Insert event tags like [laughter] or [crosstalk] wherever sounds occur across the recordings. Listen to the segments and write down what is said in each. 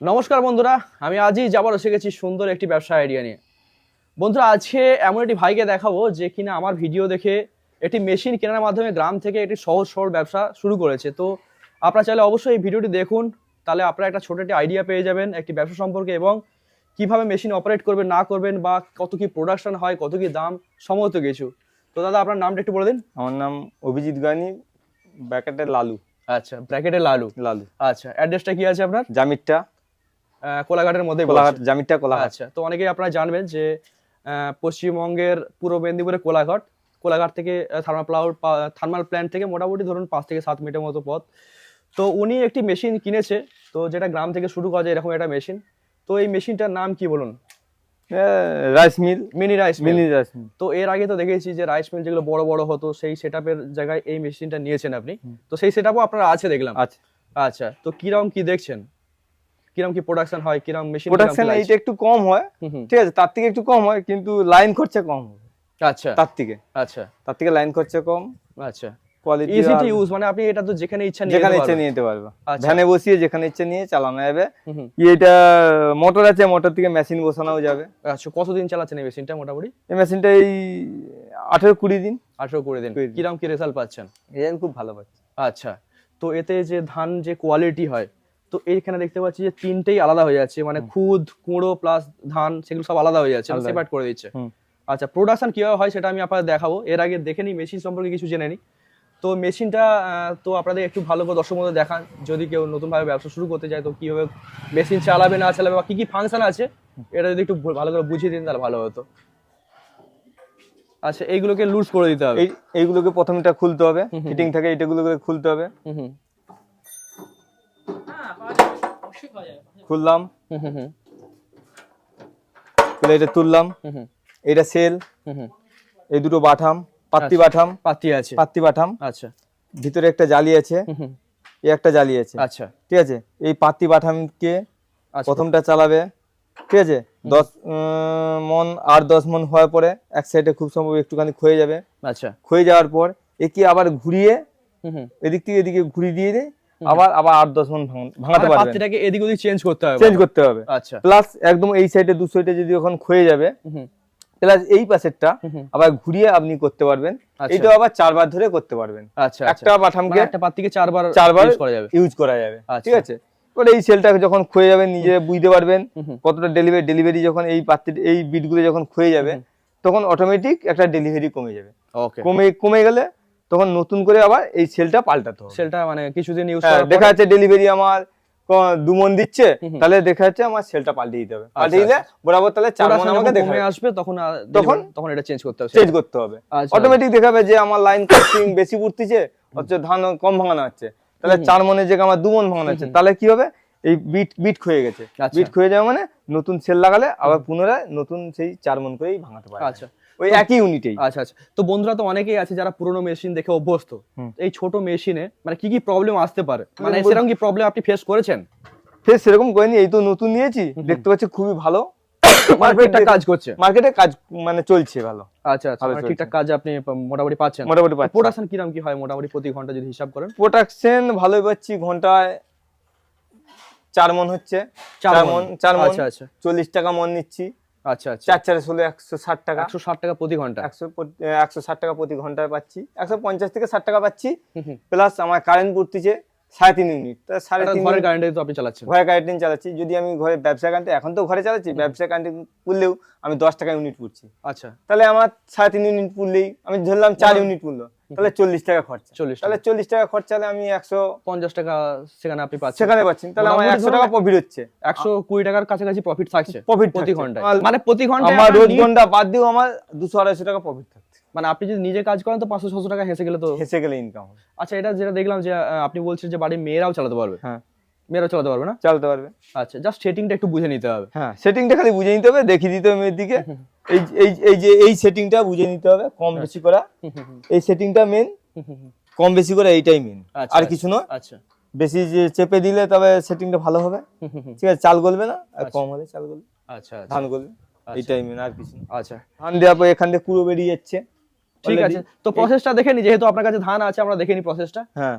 নমস্কার বন্ধুরা আমি আজই যাবার এসে গেছি সুন্দর একটি ব্যবসা আইডিয়া নিয়ে। বন্ধুরা আজকে এমন একটি ভাইকে দেখাবো যে কিনা আমার ভিডিও দেখে একটি মেশিন কেনার মাধ্যমে গ্রাম থেকে একটি সহজ সরল ব্যবসা শুরু করেছে। তো আপনারা চাইলে অবশ্যই এই ভিডিওটি দেখুন তাহলে আপনারা একটা ছোট একটি আইডিয়া পেয়ে যাবেন একটি ব্যবসা সম্পর্কে এবং কীভাবে মেশিন অপারেট করবেন না করবেন বা কত কি প্রোডাকশন হয় কত কি দাম সমস্ত কিছু। তো দাদা আপনার নামটা একটু বলে দিন। আমার নাম অভিজিৎ গানি ব্যাকেটের লালু। আচ্ছা ব্র্যাকেটে লালু। লালু। আচ্ছা অ্যাড্রেসটা কি আছে আপনার? জামিরটা। কোলাঘাটের মধ্যে কোলাঘাট জামিরটা কোলাঘাট। আচ্ছা তো অনেকেই আপনারা জানবেন যে পশ্চিমবঙ্গের পূর্ব মেদিনীপুরের কোলাঘাট কোলাঘাট থেকে থার্মাল প্লাউড থার্মাল প্ল্যান্ট থেকে মোটামুটি ধরুন পাঁচ থেকে সাত মিটার মতো পথ। তো উনি একটি মেশিন কিনেছে তো যেটা গ্রাম থেকে শুরু করা যায় এরকম একটা মেশিন। তো এই মেশিনটার নাম কি বলুন? Rice mill. Mini rice mini rice mill. তো এর আগে তো দেখেছি যে রাইস মিল যেগুলো বড় বড় হতো সেই সেটআপের জায়গায় এই মেশিনটা নিয়েছেন আপনি। তো সেই সেটআপও আপনার আছে দেখলাম। আচ্ছা আচ্ছা তো কীরকম কি দেখছেন? কীরকম কি প্রোডাকশন হয় কীরকম মেশিন প্রোডাকশন এইটা একটু কম হয়। ঠিক আছে তার থেকে একটু কম হয় কিন্তু লাইন খরচা কম হবে। আচ্ছা। তার থেকে। আচ্ছা। তার থেকে লাইন খরচা কম। আচ্ছা। কোয়ালিটি ইজি টু ইউজ মানে আপনি এটা তো যেখানে ইচ্ছা নিয়ে যেখানে নিয়ে পারবে। আচ্ছা। ভ্যানে বসিয়ে যেখানে ইচ্ছে নিয়ে চালানো যাবে। এটা মোটর আছে মোটর থেকে মেশিন বসানোও যাবে। আচ্ছা কতদিন চালাচ্ছেন এই মেশিনটা মোটামুটি? এই মেশিনটা এই আঠেরো কুড়ি দিন। আঠারো কুড়ি দিন। কিরম কি রেজাল্ট পাচ্ছেন? রেজাল্ট খুব ভালো পাচ্ছে। আচ্ছা। তো এতে যে ধান যে কোয়ালিটি হয় তো এইখানে দেখতে পাচ্ছি যে তিনটেই আলাদা হয়ে যাচ্ছে মানে খুদ কুঁড়ো প্লাস ধান সেগুলো সব আলাদা হয়ে যাচ্ছে সেপারেট করে দিচ্ছে। আচ্ছা প্রোডাকশন কীভাবে হয় সেটা আমি আপনাদের দেখাবো। এর আগে দেখে নিই মেশিন সম্পর্কে কিছু জেনে নিই। তো মেশিনটা তো আপনাদের একটু ভালো করে দর্শক মধ্যে দেখান। যদি কেউ নতুনভাবে ব্যবসা শুরু করতে চায় তো কীভাবে মেশিন চালাবে না চালাবে বা কি কি ফাংশন আছে এটা যদি একটু ভালো করে বুঝিয়ে দিন তাহলে ভালো হতো। আচ্ছা এইগুলোকে লুজ করে দিতে হবে। এই এইগুলোকে প্রথমটা খুলতে হবে। ফিটিং থাকে এইটাগুলোকে খুলতে হবে। খুললাম। হুম হুম হুম। খুলে এটা তুললাম। এটা সেল। এই দুটো বাঠাম পাত্তি আচ্ছা। বাঠাম পাতি আছে। পাত্তি বাঠাম আচ্ছা। ভিতরে একটা জালি আছে। এই একটা জালি আছে। আচ্ছা। ঠিক আছে? এই পাত্তি বাঠামকে আচ্ছা। প্রথমটা চালাবে। ঠিক আছে? দশ মন আর দশ মন হওয়ার পরে এক সাইডে খুব সম্ভব একটুখানি ক্ষয়ে যাবে। আচ্ছা। ক্ষয়ে যাওয়ার পর একে আবার ঘুরিয়ে এদিক থেকে এদিকে ঘুরিয়ে দিয়ে দিয়ে আবার আবার আট দশ মন ভাঙাতে পারবেন পাত্রটাকে এদিক ওদিক চেঞ্জ করতে হবে চেঞ্জ করতে হবে। আচ্ছা। প্লাস একদম এই সাইডে দু সাইডে যদি ওখানে ক্ষয়ে যাবে প্লাস এই পাশেরটা। আবার ঘুরিয়ে আপনি করতে পারবেন। আচ্ছা। এটা আবার চারবার ধরে করতে পারবেন। আচ্ছা আচ্ছা। একটা বাঠামকে মানে একটা পাত্তিকে চারবার চারবার use করা যাবে। ইউজ করা যাবে। আচ্ছা। ঠিক আছে? এবার এই সেলটাকে যখন ক্ষয়ে যাবে নিজে বুঝতে পারবেন। কতটা ডেলিভারি ডেলিভারি যখন এই পাত্র এই বিটগুলো যখন ক্ষয়ে যাবে তখন অটোমেটিক একটা ডেলিভারি কমে যাবে। ওকে কমে কমে গেলে তখন নতুন করে আবার এই সেলটা পাল্টাতে হবে। সেলটা মানে কিছুদিন ইউজ হ্যাঁ, করার দেখা যাচ্ছে ডেলিভারি আমার ক- দু মন দিচ্ছে। তাহলে দেখা যাচ্ছে আমার সেলটা পাল্টে দিতে হবে। পাল্টে আচ্ছা, দিলে বরাবর তাহলে চার মন আমাকে দেখা আসবে তখন তখন? তখন এটা চেঞ্জ করতে হবে চেঞ্জ করতে হবে। আচ্ছা। অটোমেটিক দেখাবে যে আমার লাইন কাস্টিং বেশি উঠতেছে অথচ ধান কম ভাঙানো হচ্ছে। তাহলে চার মনের জায়গায় আমার দু মন ভাঙানো হচ্ছে তাহলে কি হবে? এই বিট বিট ক্ষয়ে গেছে। আচ্ছা। বিট ক্ষয়ে যাবে মানে নতুন সেল লাগালে আবার পুনরায় নতুন সেই চার মন করেই ভাঙাতে পারে আচ্ছা। ওই একই ইউনিটেই আচ্ছা আচ্ছা। তো বন্ধুরা তো অনেকেই আছে যারা পুরনো মেশিন দেখে অভ্যস্ত। এই ছোট মেশিনে মানে কি কি প্রবলেম আসতে পারে? মানে সেরকম কি প্রবলেম আপনি ফেস করেছেন? ফের সেরকম করিনি এই তো নতুন নিয়েছি। দেখতে পাচ্ছি খুবই ভালো। [coughs] মার্কেটটা কাজ করছে। মার্কেটে কাজ মানে চলছে ভালো। আচ্ছা আচ্ছা। ঠিকঠাক কাজ আপনি মোটামুটি পাচ্ছেন? মোটামুটি পাচ্ছি। প্রোডাকশন কীরকম কি হয় মোটামুটি প্রতি ঘণ্টা যদি হিসাব করেন? প্রোডাকশন ভালোই পাচ্ছি ঘন্টায় চার মন হচ্ছে। চার। মন চার মন। আচ্ছা আচ্ছা। চল্লিশ টাকা মন নিচ্ছি। আচ্ছা আচ্ছা। চার চারে ষোলো একশো ষাট টাকা। একশো ষাট টাকা প্রতি ঘণ্টা। একশো একশো ষাট টাকা প্রতি ঘন্টায় পাচ্ছি। একশো পঞ্চাশ থেকে ষাট টাকা পাচ্ছি। প্লাস আমার কারেন্ট পড়তেছে সাড়ে তিন ইউনিট তা সাড়ে তিন ঘরের ইউনিট কারেন্টে তো আপনি চালাচ্ছেন। ঘরে কারেন্ট চালাচ্ছি। যদি আমি ঘরে ব্যবসা কারেন্টে এখন তো ঘরে চালাচ্ছি। ব্যবসা কারেন্টে পুড়লেও আমি দশ টাকা ইউনিট পুড়ছি আচ্ছা। তাহলে আমার সাড়ে তিন ইউনিট পুড়লেই আমি ধরলাম চার ইউনিট পুড়লো। তাহলে চল্লিশ টাকা খরচা। চল্লিশ তাহলে চল্লিশ টাকা খরচা আমি একশো পঞ্চাশ টাকা সেখানে আপনি পাচ্ছেন। সেখানে পাচ্ছি তাহলে আমার একশো টাকা প্রফিট হচ্ছে। একশো কুড়ি টাকার কাছাকাছি প্রফিট থাকছে প্রফিট প্রতি ঘন্টায়। মানে প্রতি ঘন্টায় আমার রোজ ঘণ্টা বাদ দিয়েও আমার দুশো আড়াইশো টাকা প্রফিট থাকছে। মানে আপনি যদি নিজে কাজ করেন তো পাঁচশো ছশো টাকা হেসে গেলে তো হেসে গেলে ইনকাম আচ্ছা এটা যেটা দেখলাম যে আপনি বলছেন যে বাড়ির মেয়েরাও চালাতে পারবে। হ্যাঁ। মেয়েরাও চালাতে পারবে না? চালাতে পারবে। আচ্ছা জাস্ট সেটিংটা একটু বুঝে নিতে হবে। হ্যাঁ সেটিংটা খালি বুঝে নিতে হবে দেখিয়ে দিতে হবে মেয়ের দিকে। এই এই এই যে এই সেটিংটা বুঝে নিতে হবে কম বেশি করা। এই সেটিংটা মেন। কম বেশি করে এইটাই মেন আচ্ছা, আর আচ্ছা। কিছু নয়। আচ্ছা। বেশি যে চেপে দিলে তবে সেটিংটা ভালো হবে। ঠিক আছে চাল গলবে না আর কম হলে চাল গলবে। আচ্ছা আচ্ছা। ধান গলবে এইটাই মেন আর কিছু আচ্ছা। ধান দেওয়ার পর এখান থেকে কুড়ো বেরিয়ে যাচ্ছে। ঠিক আছে তো প্রসেসটা দেখে নি যেহেতু আপনার কাছে ধান আছে আমরা দেখে নি প্রসেসটা হ্যাঁ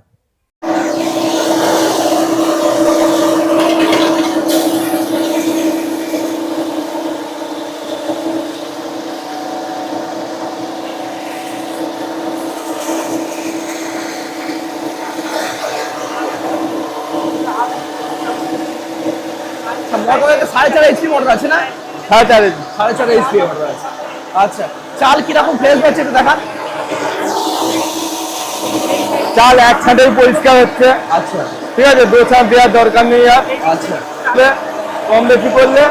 আচ্ছা মোটর এতে সাড়ে চার এইচপি মোটর আছে না সাড়ে চার সাড়ে চার আছে। আচ্ছা চাল কীরকম ফ্রেশ হচ্ছে একটু দেখান। চাল এক ছাঁটেই পরিষ্কার হচ্ছে। আচ্ছা। ঠিক আছে দু ছাঁট দেওয়ার দরকার নেই আর। আচ্ছা। কম বেশি করলে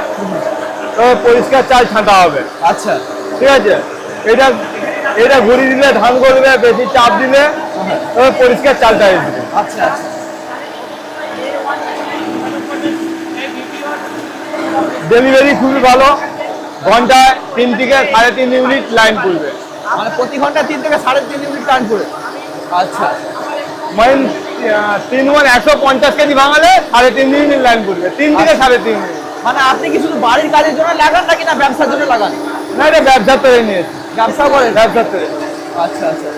তবে পরিষ্কার চাল ছাঁটা হবে। আচ্ছা। ঠিক আছে এটা এটা ঘুরি দিলে ধান করবে বেশি চাপ দিলে তবে পরিষ্কার চালটা আচ্ছা আচ্ছা। ডেলিভারি খুবই ভালো। ঘন্টায় তিন থেকে সাড়ে তিন ইউনিট লাইন পড়বে মানে প্রতি ঘণ্টা তিন থেকে সাড়ে তিন ইউনিট লাইন করে আচ্ছা। মানে তিন ওয়ান একশো পঞ্চাশ কেজি ভাঙালে সাড়ে তিন ইউনিট লাইন পড়বে তিন থেকে সাড়ে তিন মিনিট মানে আপনি কি শুধু বাড়ির কাজের জন্য লাগান নাকি না ব্যবসার জন্য লাগান? না এটা ব্যবসার তৈরি নিয়ে ব্যবসা করে? ব্যবসার তৈরি আচ্ছা আচ্ছা।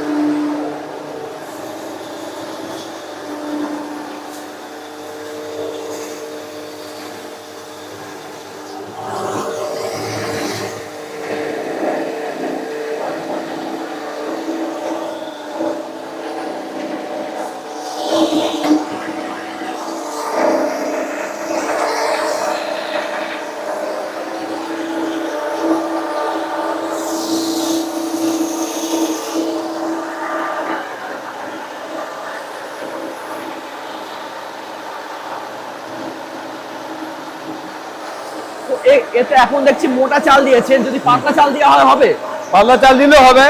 এতে এখন দেখছি মোটা চাল দিয়েছেন যদি পাতলা চাল দেওয়া হয় হবে? পাল্লা চাল দিলেও হবে।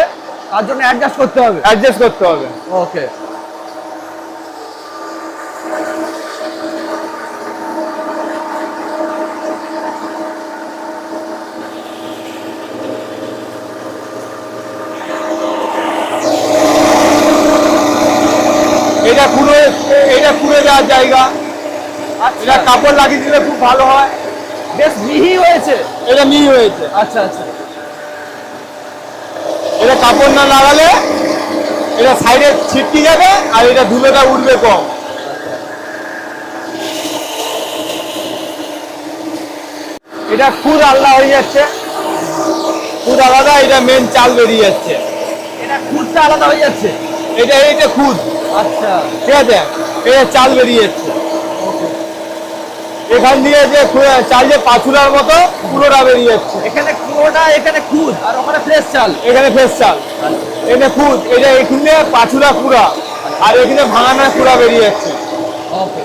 তার জন্য অ্যাডজাস্ট করতে হবে? অ্যাডজাস্ট করতে হবে। ওকে এটা খুঁড়ে এটা খুঁড়ে দেওয়ার জায়গা। আচ্ছা। এটা কাপড় লাগিয়ে দিলে খুব ভালো হয়। বেশ মিহি হয়েছে। এটা মিহি হয়েছে। আচ্ছা আচ্ছা। এটা কাপড় না লাগালে এটা সাইডে ছিটকে যাবে আর এটা ধুলোটা উঠবে কম। এটা খুদ আলাদা হয়ে যাচ্ছে। খুদ আলাদা এটা মেন চাল বেরিয়ে যাচ্ছে। এটা খুঁজতে আলাদা হয়ে যাচ্ছে? এটা এটা খুদ। আচ্ছা। ঠিক আছে? এটা চাল বেরিয়ে যাচ্ছে। এখান দিয়ে যে চাল যে পাথুরার মতো পুরোটা বেরিয়ে যাচ্ছে। এখানে পুরোটা এখানে খুদ আর ওখানে ফ্রেশ চাল। এখানে ফ্রেশ চাল। এখানে খুদ এটা এখানে পাথুরা পুরা আর এখানে ভাঙানা পুরা বেরিয়ে যাচ্ছে। ওকে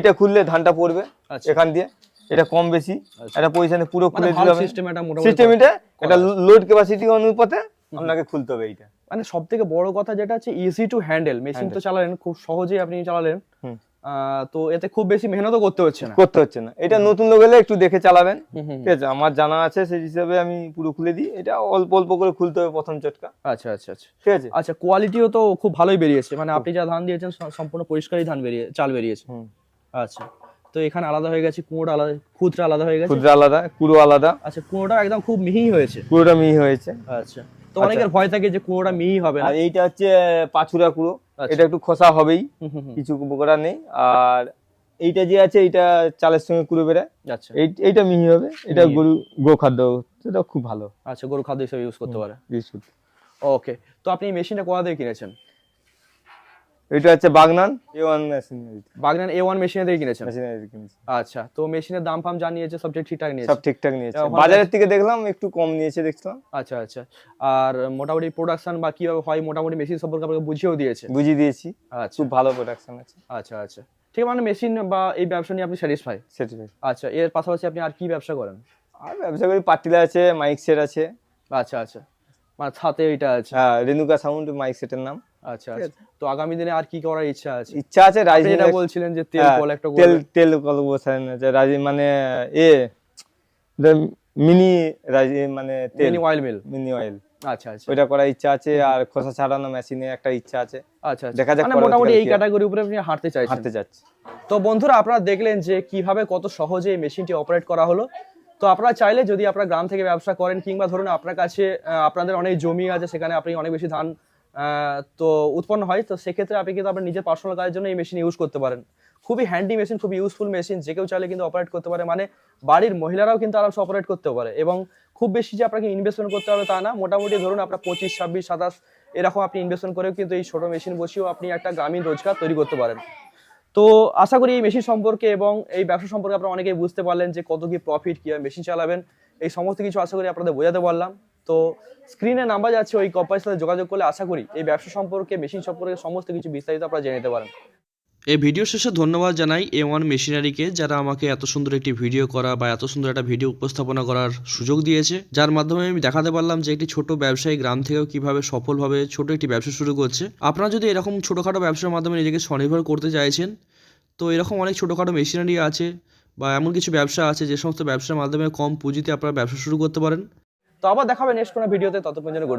এইটা খুললে ধানটা পড়বে আচ্ছা। এখান দিয়ে। এটা কম বেশি। একটা পজিশনে পুরো মানে খুলে দিতে হবে। সিস্টেম এটা মোটামুটি সিস্টেম এটা এটা লোড ক্যাপাসিটি অনুপাতে আপনাকে খুলতে হবে এইটা। মানে সব থেকে বড় কথা যেটা হচ্ছে ইজি টু হ্যান্ডেল মেশিন তো চালালেন খুব সহজেই আপনি চালালেন। তো এতে খুব বেশি মেহনতও করতে হচ্ছে না। করতে হচ্ছে না। এটা নতুন লোক এলে একটু দেখে চালাবেন। ঠিক আছে আমার জানা আছে সেই হিসাবে আমি পুরো খুলে দিই। এটা অল্প অল্প করে খুলতে হবে প্রথম চটকা। আচ্ছা আচ্ছা আচ্ছা। ঠিক আছে। আচ্ছা কোয়ালিটিও তো খুব ভালোই বেরিয়েছে। মানে আপনি যা ধান দিয়েছেন সম্পূর্ণ পরিষ্কারই ধান বেরিয়ে চাল বেরিয়েছে। আচ্ছা। তো এখানে আলাদা হয়ে গেছে কুঁড়োটা আলাদা খুদটা আলাদা হয়ে গেছে? ক্ষুদ্র আলাদা কুড়ো আলাদা। আচ্ছা কুঁড়োটা একদম খুব মিহি হয়েছে। পুরোটা মিহি হয়েছে। আচ্ছা তো অনেকের ভয় থাকে যে কুঁড়োটা মিহি হবে আর এইটা হচ্ছে পাছুরা কুড়ো। আচ্ছা। এটা একটু খোসা হবেই। কিছু করার নেই। আর এইটা যে আছে এইটা চালের সঙ্গে কুড়ো বেড়ে আচ্ছা। এই এইটা মিহি হবে। এটা গরু গো খাদ্য সেটা খুব ভালো। আচ্ছা গরু খাদ্য হিসেবে ইউজ করতে পারে। বিস্কুট ওকে তো আপনি এই মেশিনটা কোথা থেকে কিনেছেন? এটা হচ্ছে Bagnan? A one machine Bagnan A one মেশিনে থেকে কিনেছেন? মেশিনারি কিনেছি। আচ্ছা তো মেশিনের দাম ফাম জানিয়েছে সব ঠিকঠাক নিয়েছে? সব ঠিকঠাক নিয়েছে। বাজারের থেকে দেখলাম একটু কম নিয়েছে দেখলাম আচ্ছা আচ্ছা। আর মোটামুটি প্রোডাকশন বা কীভাবে হয় মোটামুটি মেশিন সম্পর্কে আপনাকে বুঝিয়েও দিয়েছে? বুঝিয়ে দিয়েছি। আচ্ছা। খুব ভালো প্রোডাকশন আছে। আচ্ছা আচ্ছা। ঠিক মানে মেশিন বা এই ব্যবসা নিয়ে আপনি স্যাটিসফাই সেটাই আচ্ছা এর পাশাপাশি আপনি আর কি ব্যবসা করেন? আর ব্যবসা করি পাটিলা আছে মাইক সেট আছে। আচ্ছা আচ্ছা। মানে সাথে এটা আছে। হ্যাঁ রেনুকা সাউন্ড মাইক সেটের নাম। আচ্ছা আচ্ছা। তো আগামী দিনে আর কি করার ইচ্ছা আছে? ইচ্ছা আছে রাইজিং বলছিলেন যে তেল কল একটা তেল তেল কল রাজি মানে এ মিনি রাজি মানে তেল। Mini oil mill mini oil আচ্ছা আচ্ছা। ওইটা করার ইচ্ছা আছে আর খোসা ছাড়ানো মেশিনে একটা ইচ্ছা আছে। আচ্ছা আচ্ছা। দেখা যাক মানে মোটামুটি এই ক্যাটাগরি উপরে আপনি হাঁটতে চাইছেন। হাঁটতে যাচ্ছে। তো বন্ধুরা আপনারা দেখলেন যে কীভাবে কত সহজে এই মেশিনটি অপারেট করা হলো। তো আপনারা চাইলে যদি আপনারা গ্রাম থেকে ব্যবসা করেন কিংবা ধরুন আপনার কাছে আপনাদের অনেক জমি আছে সেখানে আপনি অনেক বেশি ধান তো উৎপন্ন হয়। তো সেক্ষেত্রে আপনি কিন্তু আপনার নিজের পার্সোনাল কাজের জন্য এই মেশিন ইউজ করতে পারেন। খুবই হ্যান্ডি মেশিন খুবই ইউজফুল মেশিন যে কেউ চাইলে কিন্তু অপারেট করতে পারে। মানে বাড়ির মহিলারাও কিন্তু আরামসে অপারেট করতে পারে। এবং খুব বেশি যে আপনাকে ইনভেস্টমেন্ট করতে হবে তা না। মোটামুটি ধরুন আপনার পঁচিশ, ছাব্বিশ, সাতাশ এরকম আপনি ইনভেস্টমেন্ট করেও কিন্তু এই ছোট মেশিন বসিয়েও আপনি একটা গ্রামীণ রোজগার তৈরি করতে পারেন। তো আশা করি এই মেশিন সম্পর্কে এবং এই ব্যবসা সম্পর্কে আপনারা অনেকেই বুঝতে পারলেন যে কত কি প্রফিট কীভাবে মেশিন চালাবেন। এই সমস্ত কিছু আশা করি আপনাদের বোঝাতে পারলাম। তো স্ক্রিনে নাম্বার যাচ্ছে, ওই কোম্পানির সাথে যোগাযোগ করলে আশা করি এই ব্যবসা সম্পর্কে মেশিন সম্পর্কে সমস্ত কিছু বিস্তারিত আপনারা জেনে নিতে পারেন। এই ভিডিও শেষে ধন্যবাদ জানাই এ ওয়ান মেশিনারিকে যারা আমাকে এত সুন্দর একটি ভিডিও করা বা এত সুন্দর একটা ভিডিও উপস্থাপনা করার সুযোগ দিয়েছে। যার মাধ্যমে আমি দেখাতে পারলাম যে একটি ছোট ব্যবসায়ী গ্রাম থেকেও কীভাবে সফলভাবে ছোট একটি ব্যবসা শুরু করছে। আপনারা যদি এরকম ছোটোখাটো ব্যবসার মাধ্যমে নিজেকে স্বনির্ভর করতে চাইছেন, তো এরকম অনেক ছোটোখাটো মেশিনারি আছে বা এমন কিছু ব্যবসা আছে যে সমস্ত ব্যবসার মাধ্যমে কম পুঁজিতে আপনারা ব্যবসা শুরু করতে পারেন। তো আবার দেখাবে নেক্সট কোনো ভিডিওতে ততক্ষণ জন্য গুড